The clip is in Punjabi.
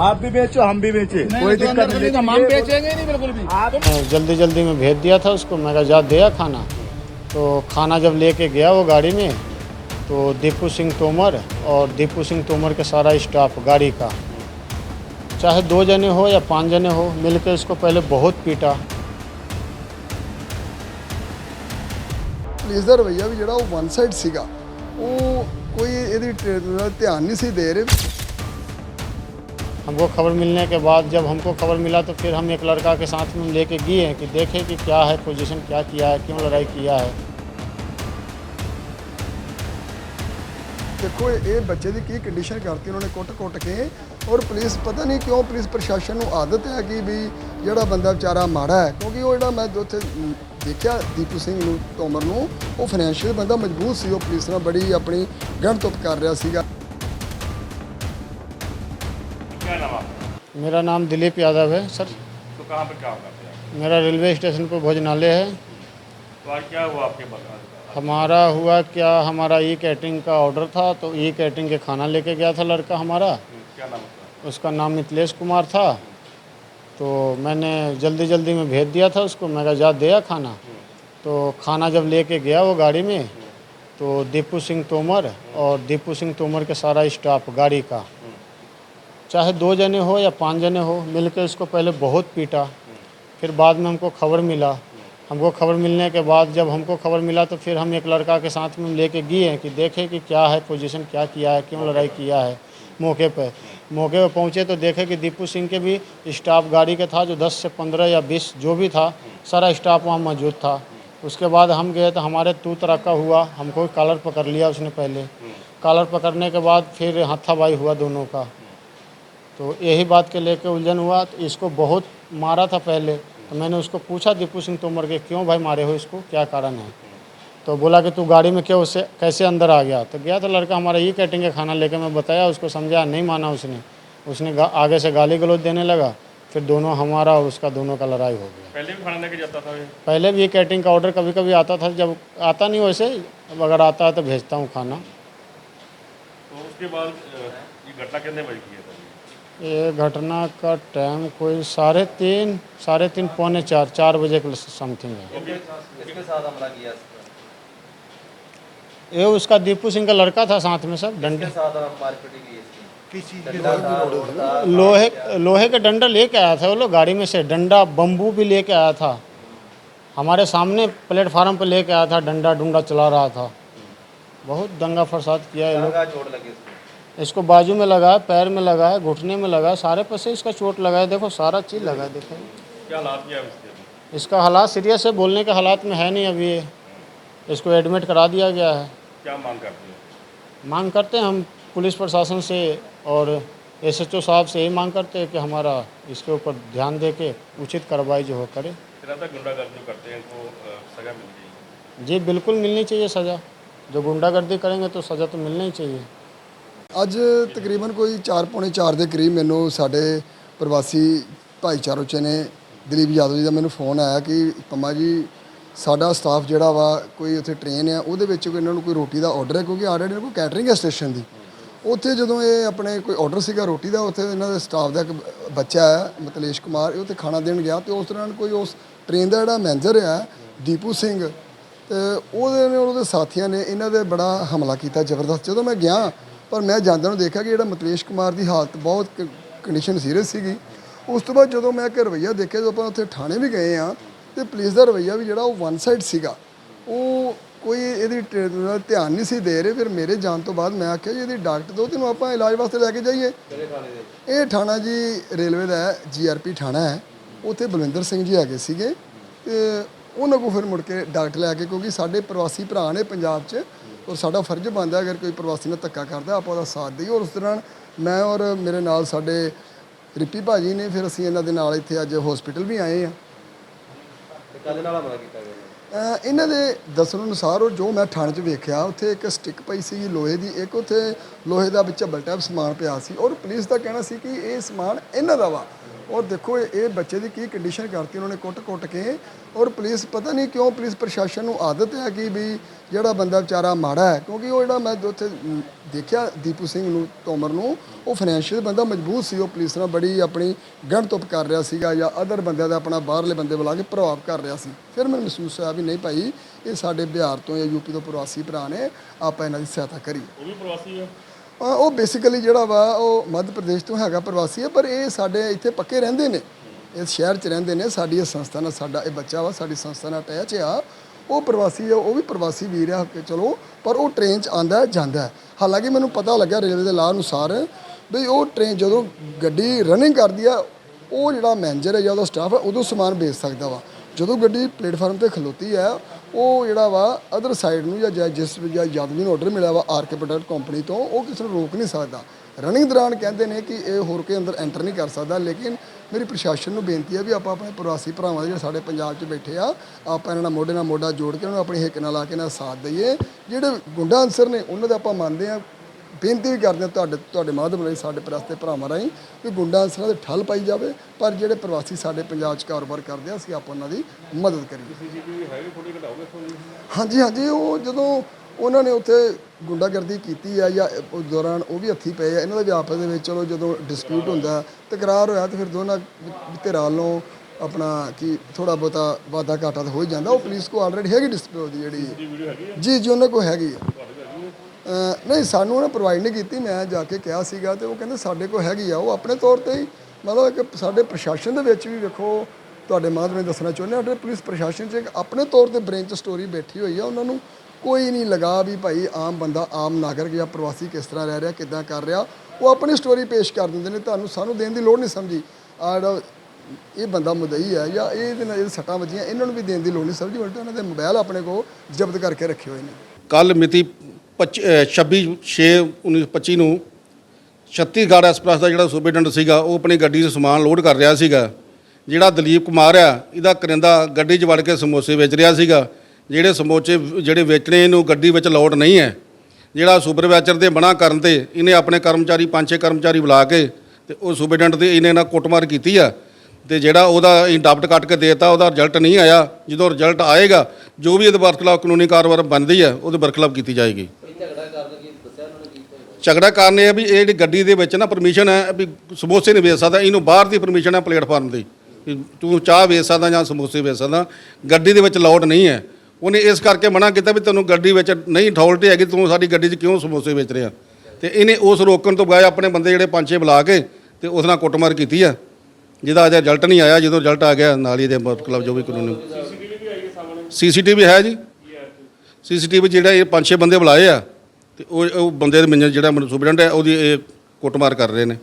आप भी बेचो हम भी बेचे कोई तो दिक्कत नहीं हम लेकिन ये- बेचेंगे नहीं बिल्कुल भी आप मैं जल्दी जल्दी में भेज दिया था उसको मैं कहा जा दिया खाना तो खाना जब लेके गया वो गाड़ी में तो दीपू सिंह तोमर और दीपू सिंह तोमर के सारा स्टाफ गाड़ी का चाहे दो जने हो या पांच जने हो मिलकर इसको पहले बहुत पीटा ਪੁਲਿਸ ਦਾ ਰਵੱਈਆ ਵੀ ਜਿਹੜਾ ਉਹ ਵਨ ਸਾਈਡ ਸੀਗਾ ਉਹ ਕੋਈ ਇਹਦੀ ਟ- ਨਾਲ ਧਿਆਨ ਨਹੀਂ ਸੀ ਦੇ ਰਹੇ हमको खबर मिलने के बाद जब हमको खबर मिला तो फिर हम एक लड़का के साथ में लेके गए हैं कि देखें कि क्या है पोजीशन क्या किया है क्यों लड़ाई किया है ਦੇਖੋ ਇਹ ਇਹ ਬੱਚੇ ਦੀ ਕੀ ਕੰਡੀਸ਼ਨ ਕਰਤੀ ਉਹਨਾਂ ਨੇ ਕੁੱਟ-ਕੁੱਟ ਕੇ ਔਰ ਪੁਲਿਸ ਪਤਾ ਨਹੀਂ ਕਿਉਂ ਪੁਲਿਸ ਪ੍ਰਸ਼ਾਸਨ ਨੂੰ ਆਦਤ ਹੈ ਕਿ ਵੀ ਜਿਹੜਾ ਬੰਦਾ ਵਿਚਾਰਾ ਮਾੜਾ ਹੈ ਕਿਉਂਕਿ ਉਹ ਜਿਹੜਾ ਮੈਂ ਉੱਥੇ ਅਮ, ਦੇਖਿਆ ਦੀਪੂ ਸਿੰਘ ਨੂੰ ਤੋਮਰ ਨੂੰ ਉਹ ਫਾਈਨੈਂਸ਼ੀਅਲ ਬੰਦਾ ਮਜ਼ਬੂਤ ਸੀ ਉਹ ਪੁਲਿਸ ਨਾਲ ਬੜੀ ਆਪਣੀ ਗਣਤੁਪ ਕਰ ਰਿਹਾ ਸੀਗਾ क्या नाम आपका मेरा नाम दिलीप यादव है सर। तो कहाँ पे काम करते हैं मेरा रेलवे स्टेशन पर भोजनालय है। तो आज क्या हुआ आपके बता हमारा हुआ क्या हमारा ई कैटरिंग का ऑर्डर था तो ई कैटरिंग के खाना लेके गया था लड़का हमारा। क्या नाम है उसका नाम मिथिलेश कुमार था। तो मैंने जल्दी जल्दी में भेज दिया था उसको मैं जा दिया खाना। तो खाना जब लेके गया वो गाड़ी में तो दीपू सिंह तोमर और दीपू सिंह तोमर के सारा स्टाफ गाड़ी का चाहे दो जने हो या पाँच जने हो, मिलकर इसको पहले बहुत पीटा। फिर बाद में हमको खबर मिला। हमको खबर मिलने के बाद जब हमको खबर मिला तो फिर हम एक लड़का के साथ में लेके गए कि देखें कि क्या है पोजीशन क्या किया है, क्यों लड़ाई किया है मौके पर मौके पर पहुँचे तो देखे कि दीपू सिंह के भी स्टाफ गाड़ी के था जो 10 से 15 या 20 जो भी था, सारा स्टाफ वहाँ मौजूद था। उसके बाद हम गए तो हमारे तू तरक्का हुआ, हमको कॉलर पकड़ लिया उसने पहले। कॉलर पकड़ने के बाद फिर हाथापाई हुआ दोनों का। तो यही बात के लेके उलझन हुआ। तो इसको बहुत मारा था पहले। तो मैंने उसको पूछा दीपू सिंह तोमर के क्यों भाई मारे हो इसको? क्या कारण है? तो बोला कि तू गाड़ी में क्यों उससे कैसे अंदर आ गया? तो गया तो लड़का हमारा ये कैटिंग का खाना लेके मैं बताया उसको समझाया नहीं माना उसने। उसने आगे से गाली गलौज देने लगा। फिर दोनों हमारा और उसका दोनों का लड़ाई हो गया। पहले भी खाना लेके जाता था पहले भी ये कैटरिंग का ऑर्डर कभी कभी आता था। जब आता नहीं वैसे अब अगर आता है तो भेजता हूँ खाना। तो उसके बाद ये घटना कितने बजे की है? ये? घटना का टाइम कोई साढ़े तीन साढ़े तीन पौने चार चार बजे के समथिंग है। ये उसका दीपू सिंह का लड़का था साथ में सब डंडे। लोहे लोहे का डंडा लेके आया था वो लोग गाड़ी में से डंडा बम्बू भी लेके आया था। हमारे सामने प्लेटफार्म पर लेके आया था डंडा डुंडा चला रहा था। बहुत दंगा फसाद किया है लोग। चोट लगी इसको बाजू में लगा है पैर में लगा है घुटने में लगा है सारे पसे इसका चोट लगा है देखो सारा चीज़ लगा है देखो। क्या हालात किया है इसका हालात सीरियस है बोलने के हालात में है नहीं अभी ये। इसको एडमिट करा दिया गया है। क्या मांग करते हैं? मांग करते हैं हम पुलिस प्रशासन से और एसएचओ साहब से यही मांग करते हैं कि हमारा इसके ऊपर ध्यान दे के उचित कार्रवाई जो हो करे। गुंडागर्दी करते हैं अ, सजा मिल जी बिल्कुल मिलनी चाहिए सज़ा। जो गुंडागर्दी करेंगे तो सज़ा तो मिलनी ही चाहिए। ਅੱਜ ਤਕਰੀਬਨ ਕੋਈ 4 ਪੌਣੇ 4 ਦੇ ਕਰੀਬ ਮੈਨੂੰ ਸਾਡੇ ਪ੍ਰਵਾਸੀ ਭਾਈਚਾਰੇ ਚ ਨੇ ਦਲੀਪ ਯਾਦਵ ਜੀ ਦਾ ਮੈਨੂੰ ਫੋਨ ਆਇਆ ਕਿ ਪੰਮਾ ਜੀ, ਸਾਡਾ ਸਟਾਫ ਜਿਹੜਾ ਵਾ ਕੋਈ ਉੱਥੇ ਟ੍ਰੇਨ ਆ, ਉਹਦੇ ਵਿੱਚ ਕੋਈ ਇਹਨਾਂ ਨੂੰ ਕੋਈ ਰੋਟੀ ਦਾ ਆਰਡਰ ਹੈ? ਕਿਉਂਕਿ ਆਰਡਰ ਇਹਨਾਂ ਕੋਲ ਕੈਟਰਿੰਗ ਹੈ ਸਟੇਸ਼ਨ ਦੀ। ਉੱਥੇ ਜਦੋਂ ਇਹ ਆਪਣੇ ਕੋਈ ਆਰਡਰ ਸੀਗਾ ਰੋਟੀ ਦਾ, ਉੱਥੇ ਇਹਨਾਂ ਦੇ ਸਟਾਫ ਦਾ ਇੱਕ ਬੱਚਾ ਹੈ ਮਤਲੇਸ਼ ਕੁਮਾਰ, ਇਹ ਉੱਥੇ ਖਾਣਾ ਦੇਣ ਗਿਆ ਤੇ ਉਸ ਦੌਰਾਨ ਕੋਈ ਉਸ ਟ੍ਰੇਨ ਦਾ ਜਿਹੜਾ ਮੈਨੇਜਰ ਆ, ਦੀਪੂ ਸਿੰਘ ਤੇ ਉਹਦੇ ਨੇ, ਉਹਦੇ ਸਾਥੀਆਂ ਨੇ ਇਹਨਾਂ ਦੇ ਬੜਾ ਹਮਲਾ ਕੀਤਾ ਜ਼ਬਰਦਸਤ। ਜਦੋਂ ਮੈਂ ਗਿਆ ਪਰ ਮੈਂ ਜਾਂਦਿਆਂ ਨੂੰ ਦੇਖਿਆ ਕਿ ਜਿਹੜਾ ਮਤਲੇਸ਼ ਕੁਮਾਰ ਦੀ ਹਾਲਤ ਬਹੁਤ ਕੰਡੀਸ਼ਨ ਸੀਰੀਅਸ ਸੀਗੀ। ਉਸ ਤੋਂ ਬਾਅਦ ਜਦੋਂ ਮੈਂ ਕਿ ਰਵਈਆ ਦੇਖਿਆ ਜਦੋਂ ਆਪਾਂ ਉੱਥੇ ਥਾਣੇ ਵੀ ਗਏ ਆ ਤੇ ਪੁਲਿਸ ਦਾ ਰਵਈਆ ਵੀ ਜਿਹੜਾ ਉਹ ਵਨ ਸਾਈਡ ਸੀਗਾ। ਉਹ ਕੋਈ ਇਹਦੀ ਧਿਆਨ ਨਹੀਂ ਸੀ ਦੇ ਰਹੇ। ਫਿਰ ਮੇਰੇ ਜਾਣ ਤੋਂ ਬਾਅਦ ਮੈਂ ਆਖਿਆ ਜੀ ਇਹਦੀ ਡਾਕਟਰ ਦੋ ਤੈਨੂੰ ਆਪਾਂ ਇਲਾਜ ਵਾਸਤੇ ਲੈ ਕੇ ਜਾਈਏ? ਇਹ ਥਾਣਾ ਜੀ ਰੇਲਵੇ ਦਾ ਹੈ ਜੀਆਰਪੀ ਥਾਣਾ ਹੈ। ਉੱਥੇ ਬਲਵਿੰਦਰ ਸਿੰਘ ਜੀ ਹੈਗੇ ਸੀਗੇ। ਤੇ ਉਹਨਾਂ ਕੋਲ ਫਿਰ ਮੁੜ ਕੇ ਡਾਕਟਰ ਲੈ ਕੇ ਕਿਉਂਕਿ ਸਾਡੇ ਪ੍ਰਵਾਸੀ ਭਰਾ ਨੇ ਪੰਜਾਬ 'ਚ ਔਰ ਸਾਡਾ ਫਰਜ਼ ਬਣਦਾ ਅਗਰ ਕੋਈ ਪ੍ਰਵਾਸੀ ਨਾਲ ਧੱਕਾ ਕਰਦਾ ਆਪਾਂ ਉਹਦਾ ਸਾਥ ਦਈਏ। ਔਰ ਉਸ ਦੌਰਾਨ ਮੈਂ ਔਰ ਮੇਰੇ ਨਾਲ ਸਾਡੇ ਰਿੱਪੀ ਭਾਜੀ ਨੇ ਫਿਰ ਅਸੀਂ ਇਹਨਾਂ ਦੇ ਨਾਲ ਇੱਥੇ ਅੱਜ ਹਸਪੀਟਲ ਵੀ ਆਏ ਆ ਤੇ ਕਾਹਦੇ ਨਾਲ ਹਮਲਾ ਕੀਤਾ ਗਿਆ ਇਹਨਾਂ ਦੇ ਦੱਸਣ ਅਨੁਸਾਰ ਉਹ ਜੋ ਮੈਂ ਥਾਣੇ 'ਚ ਵੇਖਿਆ ਉੱਥੇ ਇੱਕ ਸਟਿੱਕ ਪਈ ਸੀ ਲੋਹੇ ਦੀ। ਇੱਕ ਉੱਥੇ ਲੋਹੇ ਦਾ ਵਿੱਚ ਝੱਬਲ ਟਾਈਪ ਸਮਾਨ ਪਿਆ ਸੀ। ਔਰ ਪੁਲਿਸ ਦਾ ਕਹਿਣਾ ਸੀ ਕਿ ਇਹ ਸਮਾਨ ਇਹਨਾਂ ਦਾ ਵਾ। ਔਰ ਦੇਖੋ ਇਹ ਬੱਚੇ ਦੀ ਕੀ ਕੰਡੀਸ਼ਨ ਕਰਤੀ ਉਹਨਾਂ ਨੇ ਕੁੱਟ-ਕੁੱਟ ਕੇ ਔਰ ਪੁਲਿਸ ਪਤਾ ਨਹੀਂ ਕਿਉਂ ਪੁਲਿਸ ਪ੍ਰਸ਼ਾਸਨ ਨੂੰ ਆਦਤ ਹੈ ਕਿ ਵੀ ਜਿਹੜਾ ਬੰਦਾ ਵਿਚਾਰਾ ਮਾੜਾ ਹੈ ਕਿਉਂਕਿ ਉਹ ਜਿਹੜਾ ਮੈਂ ਉੱਥੇ ਦੇਖਿਆ ਦੀਪੂ ਸਿੰਘ ਨੂੰ ਤੋਮਰ ਨੂੰ ਉਹ ਫਾਈਨੈਂਸ਼ੀਅਲ ਬੰਦਾ ਮਜ਼ਬੂਤ ਸੀ ਉਹ ਪੁਲਿਸ ਨਾਲ ਬੜੀ ਆਪਣੀ ਗਣਤੁਪ ਕਰ ਰਿਹਾ ਸੀਗਾ ਜਾਂ ਅਦਰ ਬੰਦਿਆਂ ਦਾ ਆਪਣਾ ਬਾਹਰਲੇ ਬੰਦੇ ਬੁਲਾ ਕੇ ਪ੍ਰਭਾਵ ਕਰ ਰਿਹਾ ਸੀ ਫਿਰ ਮੈਨੂੰ ਮਹਿਸੂਸ ਹੋਇਆ ਵੀ ਨਹੀਂ ਭਾਈ ਇਹ ਸਾਡੇ ਬਿਹਾਰ ਤੋਂ ਜਾਂ ਯੂਪੀ ਤੋਂ ਪ੍ਰਵਾਸੀ ਭਰਾ ਨੇ ਆਪਾਂ ਇਹਨਾਂ ਦੀ ਸਹਾਇਤਾ ਕਰੀਏ ਉਹ ਵੀ ਪ੍ਰਵਾਸੀ ਆ ਉਹ ਬੇਸਿਕਲੀ ਜਿਹੜਾ ਵਾ, ਉਹ ਮੱਧ ਪ੍ਰਦੇਸ਼ ਤੋਂ ਹੈਗਾ ਪ੍ਰਵਾਸੀ ਹੈ, ਪਰ ਇਹ ਸਾਡੇ ਇੱਥੇ ਪੱਕੇ ਰਹਿੰਦੇ ਨੇ। ਇਸ ਸ਼ਹਿਰ 'ਚ ਰਹਿੰਦੇ ਨੇ, ਸਾਡੀ ਇਹ ਸੰਸਥਾ ਨਾਲ ਸਾਡਾ ਇਹ ਬੱਚਾ ਵਾ, ਸਾਡੀ ਸੰਸਥਾ ਨਾਲ ਅਟੈਚ ਆ। ਉਹ ਪ੍ਰਵਾਸੀ ਆ, ਉਹ ਵੀ ਪ੍ਰਵਾਸੀ ਵੀਰ ਆ, ਕਿ ਚਲੋ, ਪਰ ਉਹ ਟ੍ਰੇਨ 'ਚ ਆਂਦਾ ਜਾਂਦਾ ਹਾਲਾਂਕਿ ਮੈਨੂੰ ਪਤਾ ਲੱਗਾ ਰੇਲਵੇ ਦੇ ਲਾਅ ਅਨੁਸਾਰ ਵੀ ਉਹ ਟ੍ਰੇਨ ਜਦੋਂ ਗੱਡੀ ਰਨਿੰਗ ਕਰਦੀ ਆ, ਉਹ ਜਿਹੜਾ ਮੈਨੇਜਰ ਹੈ ਜਾਂ ਉਹਦਾ ਸਟਾਫ ਹੈ ਉਦੋਂ ਸਮਾਨ ਵੇਚ ਸਕਦਾ ਵਾ। ਜਦੋਂ ਗੱਡੀ ਪਲੇਟਫਾਰਮ ਤੇ ਖਲੋਤੀ ਹੈ ਉਹ ਜਿਹੜਾ ਵਾ ਅਦਰ ਸਾਈਡ ਨੂੰ ਜਾਂ ਜਿਸ ਵੀ ਜਾਂ ਯਾਦਵੀ ਨੂੰ ਆਰਡਰ ਮਿਲਿਆ ਵਾ ਆਰਕੇ ਪ੍ਰੋਡਕਟ ਕੰਪਨੀ ਤੋਂ, ਉਹ ਕਿਸੇ ਨੂੰ ਰੋਕ ਨਹੀਂ ਸਕਦਾ। ਰਨਿੰਗ ਦੌਰਾਨ ਕਹਿੰਦੇ ਨੇ ਕਿ ਇਹ ਹੋਰ ਕੋਈ ਅੰਦਰ ਐਂਟਰ ਨਹੀਂ ਕਰ ਸਕਦਾ, ਲੇਕਿਨ ਮੇਰੀ ਪ੍ਰਸ਼ਾਸਨ ਨੂੰ ਬੇਨਤੀ ਹੈ ਵੀ ਆਪਾਂ ਆਪਣੇ ਪ੍ਰਵਾਸੀ ਭਰਾਵਾਂ ਦੇ ਜਿਹੜੇ ਸਾਡੇ ਪੰਜਾਬ 'ਚ ਬੈਠੇ ਆ, ਆਪਾਂ ਇਹਨਾਂ ਨਾਲ ਮੋਢੇ ਨਾਲ ਮੋਢਾ ਜੋੜ ਕੇ ਉਹਨਾਂ ਨੂੰ ਆਪਣੀ ਹਿੱਕ ਨਾਲ ਲਾ ਕੇ ਇਹਨਾਂ ਦਾ ਸਾਥ ਦਈਏ। ਜਿਹੜੇ ਗੁੰਡਾ ਅਨਸਰ ਨੇ, ਉਹਨਾਂ ਦਾ ਆਪਾਂ ਮੰਨਦੇ ਆ ਬੇਨਤੀ ਵੀ ਕਰਦੇ ਹਾਂ ਤੁਹਾਡੇ ਤੁਹਾਡੇ ਮਾਧਿਅਮ ਰਾਹੀਂ ਸਾਡੇ ਪ੍ਰਸਤੇ ਭਰਾਵਾਂ ਰਾਹੀਂ ਵੀ ਗੁੰਡਾ ਅਨਸਰਾਂ ਦੇ ਠੱਲ ਪਾਈ ਜਾਵੇ ਪਰ ਜਿਹੜੇ ਪ੍ਰਵਾਸੀ ਸਾਡੇ ਪੰਜਾਬ 'ਚ ਕਾਰੋਬਾਰ ਕਰਦੇ ਆ ਅਸੀਂ ਆਪਾਂ ਉਹਨਾਂ ਦੀ ਮਦਦ ਕਰੀਏ। ਦੀ ਹਾਂਜੀ ਹਾਂਜੀ ਉਹ ਜਦੋਂ ਉਹਨਾਂ ਨੇ ਉੱਥੇ ਗੁੰਡਾਗਰਦੀ ਕੀਤੀ ਆ ਜਾਂ ਉਸ ਦੌਰਾਨ ਉਹ ਵੀ ਹੱਥੀ ਪਏ ਆ ਇਹਨਾਂ ਦਾ ਵੀ ਆਪਸ ਦੇ ਵਿੱਚ ਚਲੋ ਜਦੋਂ ਡਿਸਪਿਊਟ ਹੁੰਦਾ ਤਕਰਾਰ ਹੋਇਆ ਤੇ ਫਿਰ ਦੋਨਾਂ ਧਿਰਾਂ ਵੱਲੋਂ ਆਪਣਾ ਕੀ ਥੋੜਾ ਬਹੁਤਾ ਵਾਦਾ ਘਾਟਾ ਤਾਂ ਹੋ ਹੀ ਜਾਂਦਾ ਉਹ ਪੁਲਿਸ ਕੋ ਆਲਰੇਡੀ ਹੈਗੀ ਡਿਸਪਿਊਟ ਦੀ ਜਿਹੜੀ ਜੀ ਜੀ ਉਹਨਾਂ ਕੋ ਹੈਗੀ ਆ। ਨਹੀਂ, ਸਾਨੂੰ ਉਹਨੇ ਪ੍ਰੋਵਾਈਡ ਨਹੀਂ ਕੀਤੀ। ਮੈਂ ਜਾ ਕੇ ਕਿਹਾ ਸੀਗਾ ਤੇ ਉਹ ਕਹਿੰਦੇ ਸਾਡੇ ਕੋਲ ਹੈਗੀ ਆ, ਉਹ ਆਪਣੇ ਤੌਰ ਤੇ ਹੀ। ਮਤਲਬ ਇੱਕ ਸਾਡੇ ਪ੍ਰਸ਼ਾਸਨ ਦੇ ਵਿੱਚ ਵੀ ਵੇਖੋ, ਤੁਹਾਡੇ ਮਾਧਵ ਨੇ ਦੱਸਣਾ ਚਾਹੁੰਦੇ ਹਾਂ ਸਾਡੇ ਪੁਲਿਸ ਪ੍ਰਸ਼ਾਸਨ 'ਚ ਆਪਣੇ ਤੌਰ ਤੇ ਬ੍ਰੇਨ 'ਚ ਸਟੋਰੀ ਬੈਠੀ ਹੋਈ ਆ, ਉਹਨਾਂ ਨੂੰ ਕੋਈ ਨਹੀਂ ਲਗਾ ਵੀ ਭਾਈ ਆਮ ਬੰਦਾ, ਆਮ ਨਾਗਰਿਕ ਜਾਂ ਪ੍ਰਵਾਸੀ ਕਿਸ ਤਰ੍ਹਾਂ ਰਹਿ ਰਿਹਾ, ਕਿੱਦਾਂ ਕਰ ਰਿਹਾ। ਉਹ ਆਪਣੀ ਸਟੋਰੀ ਪੇਸ਼ ਕਰ ਦਿੰਦੇ ਨੇ, ਤੁਹਾਨੂੰ ਸਾਨੂੰ ਦੇਣ ਦੀ ਲੋੜ ਨਹੀਂ ਸਮਝੀ। ਆ ਜਿਹੜਾ ਇਹ ਬੰਦਾ ਮਦਈ ਹੈ ਜਾਂ ਇਹਦੇ ਨਾਲ ਇਹ ਸੱਟਾਂ ਵੱਜੀਆਂ, ਇਹਨਾਂ ਨੂੰ ਵੀ ਦੇਣ ਦੀ ਲੋੜ ਨਹੀਂ ਸਮਝੀ, ਉਲਟਾ ਉਹਨਾਂ ਦੇ ਮੋਬਾਈਲ ਆਪਣੇ ਕੋਲ ਜ਼ਬਤ ਕਰਕੇ ਰੱਖੇ ਹੋਏ ਨੇ। ਕੱਲ ਮਿਤੀ 26 6 1925 ਨੂੰ ਛੱਤੀਸਗੜ੍ਹ ਐਕਸਪ੍ਰੈਸ ਦਾ ਜਿਹੜਾ ਸੂਬੇਡੈਂਟ ਸੀਗਾ, ਉਹ ਆਪਣੀ ਗੱਡੀ 'ਚ ਸਮਾਨ ਲੋਡ ਕਰ ਰਿਹਾ ਸੀਗਾ। ਜਿਹੜਾ ਦਲੀਪ ਕੁਮਾਰ ਆ, ਇਹਦਾ ਕਰਿੰਦਾ ਗੱਡੀ 'ਚ ਵੜ ਕੇ ਸਮੋਸੇ ਵੇਚ ਰਿਹਾ ਸੀਗਾ। ਜਿਹੜੇ ਸਮੋਸੇ ਜਿਹੜੇ ਵੇਚਣੇ, ਇਹਨੂੰ ਗੱਡੀ ਵਿੱਚ ਲੋਡ ਨਹੀਂ ਹੈ। ਜਿਹੜਾ ਸੁਪਰਵਾਈਜ਼ਰ ਦੇ ਬਣਾ ਕਰਨ ਤੇ ਇਹਨੇ ਆਪਣੇ ਕਰਮਚਾਰੀ, ਪੰਜ ਛੇ ਕਰਮਚਾਰੀ ਬੁਲਾ ਕੇ ਤੇ ਉਹ ਸੂਬੇਡੈਂਟ ਦੇ ਇਹਨੇ ਨਾਲ ਕੁੱਟਮਾਰ ਕੀਤੀ ਆ। ਤੇ ਜਿਹੜਾ ਉਹਦਾ ਅਸੀਂ ਡਾਕਟ ਕੱਟ ਕੇ ਦੇਤਾ, ਉਹਦਾ ਰਿਜ਼ਲਟ ਨਹੀਂ ਆਇਆ। ਜਦੋਂ ਰਿਜ਼ਲਟ ਆਏਗਾ, ਜੋ ਵੀ ਇਹਦੇ ਬਰਖਲਾਫ ਕਾਨੂੰਨੀ ਕਾਰਵਾਈ ਬਣਦੀ ਹੈ ਉਹਦੇ ਬਰਖਲਾਫ ਕੀਤੀ ਜਾਏਗੀ ਇਹ ਝਗੜਾ ਕਰਨ ਕੀ ਦੱਸਿਆ ਉਹਨਾਂ ਨੇ ਕੀ ਹੋਇਆ? ਝਗੜਾ ਕਾਰਨ ਇਹ ਹੈ ਵੀ ਇਹ ਜਿਹੜੀ ਗੱਡੀ ਦੇ ਵਿੱਚ ਨਾ ਪਰਮਿਸ਼ਨ ਹੈ ਵੀ ਸਮੋਸੇ ਨਹੀਂ ਵੇਚ ਸਕਦਾ ਇਹਨੂੰ ਬਾਹਰ ਦੀ ਪਰਮਿਸ਼ਨ ਹੈ ਪਲੇਟਫਾਰਮ ਦੀ। ਵੀ ਤੂੰ ਚਾਹ ਵੇਚ ਸਕਦਾ ਜਾਂ ਸਮੋਸੇ ਵੇਚ ਸਕਦਾ ਗੱਡੀ ਦੇ ਵਿੱਚ ਲਾਉਡ ਨਹੀਂ ਹੈ। ਉਹਨੇ ਇਸ ਕਰਕੇ ਮਨਾ ਕੀਤਾ ਵੀ ਤੈਨੂੰ ਗੱਡੀ ਵਿੱਚ ਨਹੀਂ ਅਥਾਰਟੀ ਹੈਗੀ ਤੂੰ ਸਾਡੀ ਗੱਡੀ 'ਚ ਕਿਉਂ ਸਮੋਸੇ ਵੇਚ ਰਿਹਾ? ਤੇ ਇਹਨੇ ਉਸ ਰੋਕਣ ਤੋਂ ਬਗਾਏ ਆਪਣੇ ਬੰਦੇ ਜਿਹੜੇ ਪੰਜ ਛੇ ਬੁਲਾ ਕੇ ਤੇ ਉਸ ਨਾਲ ਕੁੱਟਮਾਰ ਕੀਤੀ ਆ। ਜਿਹਦਾ ਅਜੇ ਰਿਜ਼ਲਟ ਨਹੀਂ ਆਇਆ ਜਦੋਂ ਰਿਜ਼ਲਟ ਆ ਗਿਆ ਨਾਲ ਹੀ ਇਹਦੇ ਮਤਲਬ ਜੋ ਵੀ ਕਾਨੂੰਨੀ ਸੀਸੀਟੀਵੀ ਵੀ ਆਈ ਹੈ ਸਾਹਮਣੇ। ਸੀਸੀਟੀਵੀ ਹੈ ਜੀ। ਸੀਸੀਟੀਵੀ ਜਿਹੜਾ ਇਹ ਪੰਜ ਛੇ ਬੰਦੇ ਬੁਲਾਏ ਆ ਤੇ ਉਹ ਉਹ ਬੰਦੇ ਦੇ ਮੰਨ ਜਿਹੜਾ ਸੁਪਰਡੈਂਟ ਹੈ, ਉਹਦੀ ਇਹ ਕੁੱਟਮਾਰ ਕਰ ਰਹੇ ਨੇ।